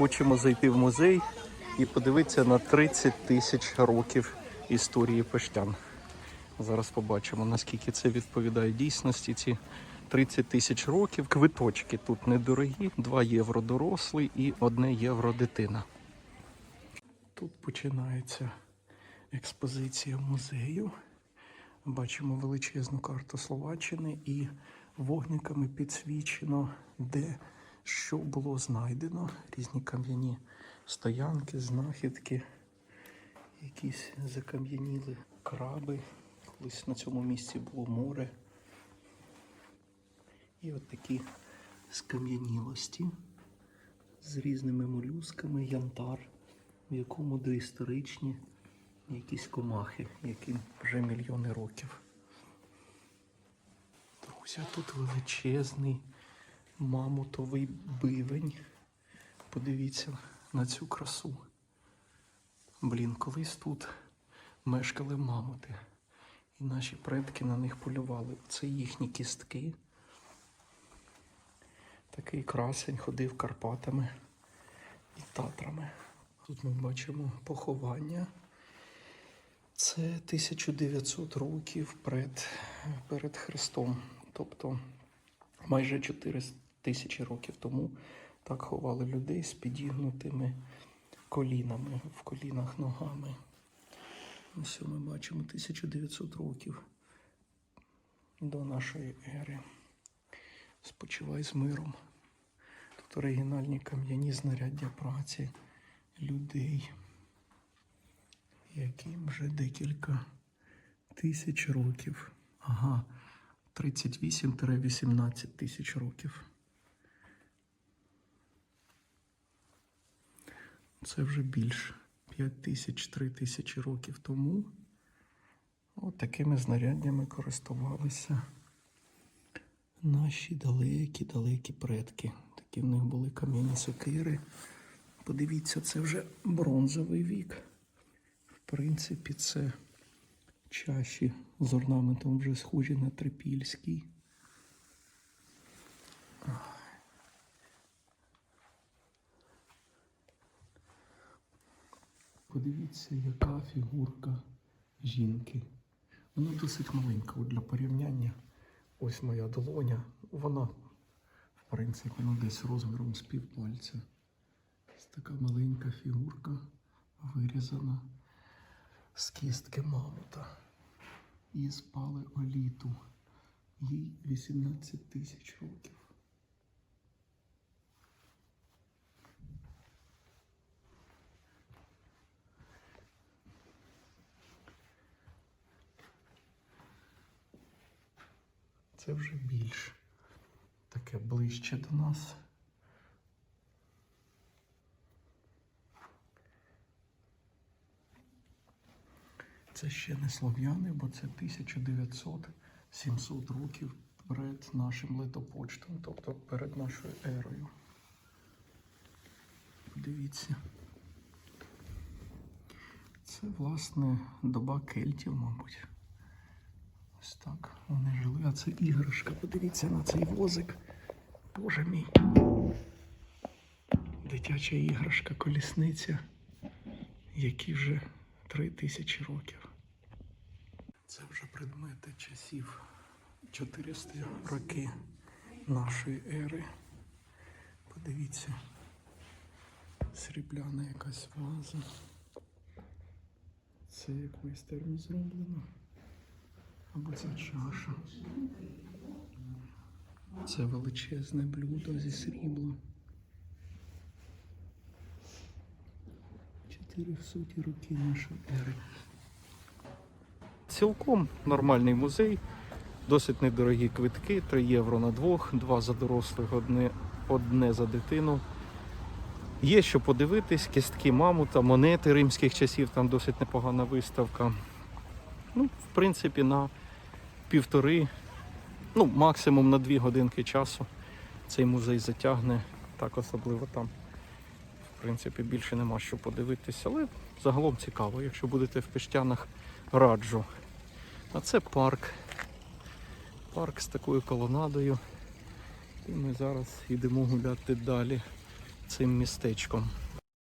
хочемо зайти в музей і подивитися на 30 тисяч років історії пештян. Зараз побачимо, наскільки це відповідає дійсності. Ці 30 тисяч років. Квиточки тут недорогі, 2 євро дорослий і 1 євро дитина. Тут починається експозиція музею. Бачимо величезну карту Словаччини і вогниками підсвічено, де що було знайдено. Різні кам'яні стоянки, знахідки, якісь закам'яніли краби. Колись на цьому місці було море. І от такі скам'янілості з різними молюсками, янтар, в якому доісторичні якісь комахи, яким вже мільйони років. Друзі, тут величезний мамутовий бивень. Подивіться на цю красу. Блін, колись тут мешкали мамути. І наші предки на них полювали. Це їхні кістки. Такий красень ходив Карпатами і Татрами. Тут ми бачимо поховання. Це 1900 років перед, перед Христом. Тобто майже 4 тисячі років тому так ховали людей з підігнутими колінами, в колінах ногами. Ось ми бачимо 1900 років до нашої ери. Спочивай з миром. Тут оригінальні кам'яні знаряддя праці людей, яким вже декілька тисяч років. Ага, 38-18 тисяч років. Це вже більше 5 тисяч 3 тисячі років тому. От такими знаряддями користувалися наші далекі-далекі предки. Такі в них були кам'яні сокири. Подивіться, це вже бронзовий вік. В принципі, це чаші з орнаментом вже схожі на трипільський. Подивіться, яка фігурка жінки. Вона досить маленька от для порівняння. Ось моя долоня. Вона, в принципі, ну, десь розміром з півпальця. Ось така маленька фігурка вирізана з кістки мамута. І з палеоліту. Їй 18 тисяч років. Це вже більш таке ближче до нас. Це ще не слов'яни, бо це 1900-700 років перед нашим летопочтом, тобто перед нашою ерою. Подивіться. Це, власне, доба кельтів, мабуть. Ось так вони жили. А це іграшка. Подивіться на цей возик. Боже мій. Дитяча іграшка, колісниця, які вже три тисячі років. Це вже предмети часів 400 роки нашої ери. Подивіться, срібляна якась ваза. Це як майстерно зроблено. Або це чаша. Це величезне блюдо зі срібла. 400 роки нашої ери. Цілком нормальний музей, досить недорогі квитки, 3 євро на двох, два за дорослих, одне, одне за дитину. Є що подивитись, кістки мамута, монети римських часів, там досить непогана виставка. Ну, в принципі, на півтори, ну, максимум на дві годинки часу цей музей затягне. Так особливо там. В принципі, більше нема що подивитися, але загалом цікаво. Якщо будете в Пештянах, раджу. А це парк. Парк з такою колонадою. І ми зараз йдемо гуляти далі. цим містечком.